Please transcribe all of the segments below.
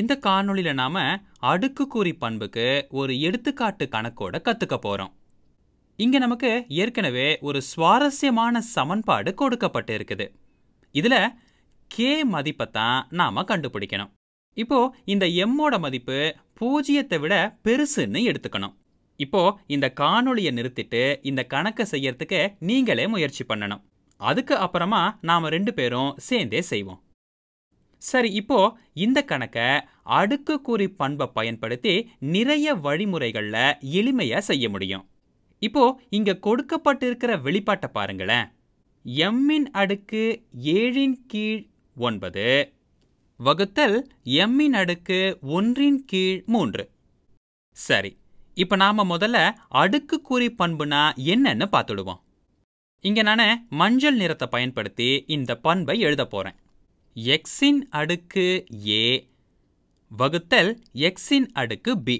இந்த காணொளியில நாம அடுக்குக்குறி பண்புக்கு ஒரு எடுத்துக்காட்டு கணக்கோட கத்துக்க போறோம். இங்க நமக்கு ஏற்கனவே ஒரு சுவாரஸ்யமான சமன்பாடு கொடுக்கப்பட்டு இருக்குது இதுல கே மதிப்பை தான் நாம கண்டுபிடிக்கணும். இப்போ இந்த எம்மோட மதிப்பு பூஜ்ஜியத்தை விட பெருசுன்னு எடுத்துக்கணும். இப்போ இந்த காணொளியை நிறுத்திட்டு இந்த கணக்கை செய்யறதுக்கு நீங்களே முயற்சி பண்ணணும். அதுக்கு அப்புறமா நாம ரெண்டு பேரும் சேர்ந்தே செய்வோம். சரி இப்போ இந்த கணக்கை அடுக்குக்குறி பண்பை பயன்படுத்தி நிறைய வழிமுறைகளில் எளிமையாக செய்ய முடியும். இப்போ இங்க கொடுக்கப்பட்டிருக்கிற வெளிப்பாட்டை பாருங்களேன். எம்மின் அடுக்கு ஏழின் கீழ் ஒன்பது வகுத்தல் எம்மின் அடுக்கு ஒன்றின் கீழ் மூன்று. சரி இப்போ நாம முதல்ல அடுக்குக்குறி பண்புனா என்னன்னு பார்த்துடுவோம். இங்கே நான் மஞ்சள் நிறத்தை பயன்படுத்தி இந்த பண்பை எழுத போறேன். எக்ஸின் அடுக்கு ஏ வகுத்தல் எக்ஸின் அடுக்கு பி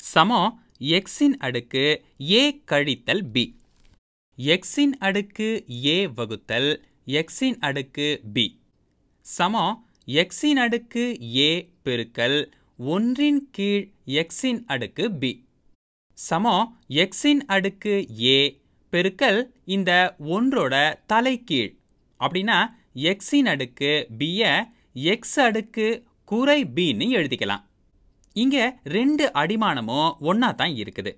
சமம் எக்ஸின் அடுக்கு ஏ கழித்தல் பி எக்ஸின் அடுக்கு ஏ வகுத்தல் எக்ஸின் அடுக்கு பி சமம் எக்ஸின் அடுக்கு ஏ பெருக்கல் ஒன்றின் கீழ் எக்ஸின் அடுக்கு பி சமம் எக்ஸின் அடுக்கு ஏ பெருக்கல் இந்த ஒன்றோட தலைக்கீழ் அப்படின்னா எக்ஸின் அடுக்கு பிய எக்ஸ் அடுக்கு குறை பின்னு எழுதிக்கலாம். இங்க ரெண்டு அடிமானமும் ஒன்னா தான் இருக்குது.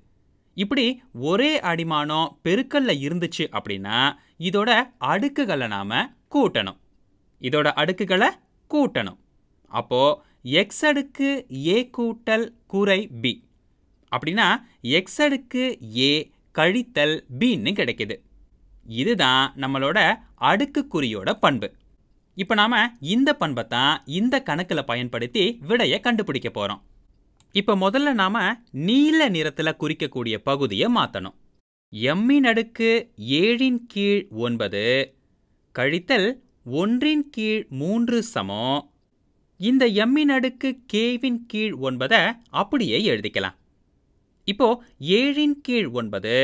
இப்படி ஒரே அடிமானம் பெருக்கல்ல இருந்துச்சு அப்படின்னா இதோட அடுக்குகளை நாம கூட்டணும். இதோட அடுக்குகளை கூட்டணும். அப்போ எக்ஸ் அடுக்கு ஏ கூட்டல் குறை பி அப்படின்னா எக்ஸ் அடுக்கு ஏ கழித்தல் பின்னு கிடைக்குது. இதுதான் நம்மளோட அடுக்குக்குறியோட பண்பு. இப்போ நாம இந்த பண்பை தான் இந்த கணக்கில் பயன்படுத்தி விடையை கண்டுபிடிக்க போகிறோம் இப்போ முதல்ல நாம நீல நிறத்தில் குறிக்கக்கூடிய பகுதியை மாற்றணும் எம்மின் அடுக்கு ஏழின் கீழ் ஒன்பது கழித்தல் ஒன்றின் கீழ் மூன்று சமம். இந்த எம்மின் அடுக்கு கேவின் கீழ் ஒன்பதை அப்படியே எழுதிக்கலாம். இப்போ ஏழின் கீழ் ஒன்பது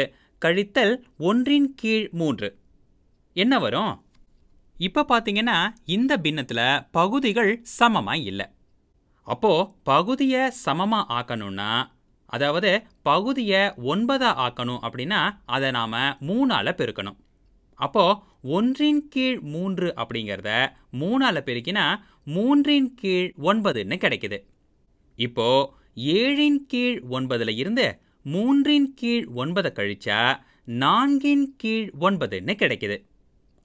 கழித்தல் ஒன்றின் கீழ் மூன்று. என்ன வரும்? இப்போ பார்த்தீங்கன்னா இந்த பின்னத்தில் பகுதிகள் சமமாக இல்லை. அப்போ பகுதியை சமமாக ஆக்கணும்னா அதாவது பகுதியை ஒன்பதா ஆக்கணும் அப்படின்னா அதை நாம் மூணால் பெருக்கணும். அப்போ ஒன்றின் கீழ் மூன்று அப்படிங்கிறத மூணால் பெருக்கினா மூன்றின் கீழ் ஒன்பதுன்னு கிடைக்குது. இப்போ ஏழின் கீழ் ஒன்பதுல இருந்து மூன்றின் கீழ் ஒன்பதை கழிச்சா நான்கின் கீழ் ஒன்பதுன்னு கிடைக்குது.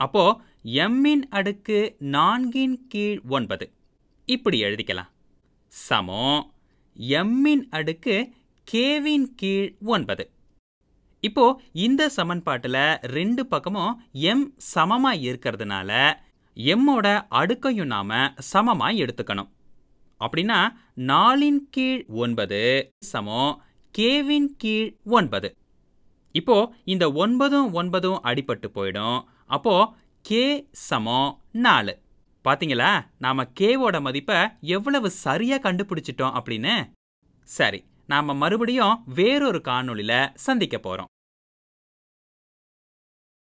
அப்போ எம்மின் அடுக்கு நான்கின் கீழ் ஒன்பது. இப்படி எழுதிக்கலாம். சமம் எம்மின் அடுக்கு கேவின் கீழ் ஒன்பது. இப்போ இந்த சமன்பாட்டில் ரெண்டு பக்கமும் எம் சமமாக இருக்கிறதுனால எம்மோட அடுக்கையும் நாம சமமாக எடுத்துக்கணும். அப்படின்னா நாலின் கீழ் ஒன்பது சமம் கேவின் கீழ் ஒன்பது. இப்போ இந்த ஒன்பதும் ஒன்பதும் அடிபட்டு போயிடும். அப்போ கே சமம் நாலு. பாத்தீங்களா? நாம கேவோட மதிப்பை எவ்வளவு சரியா கண்டுபிடிச்சிட்டோம் அப்படின்னு? சரி நாம மறுபடியும் வேறொரு காணொளியில சந்திக்க போறோம்.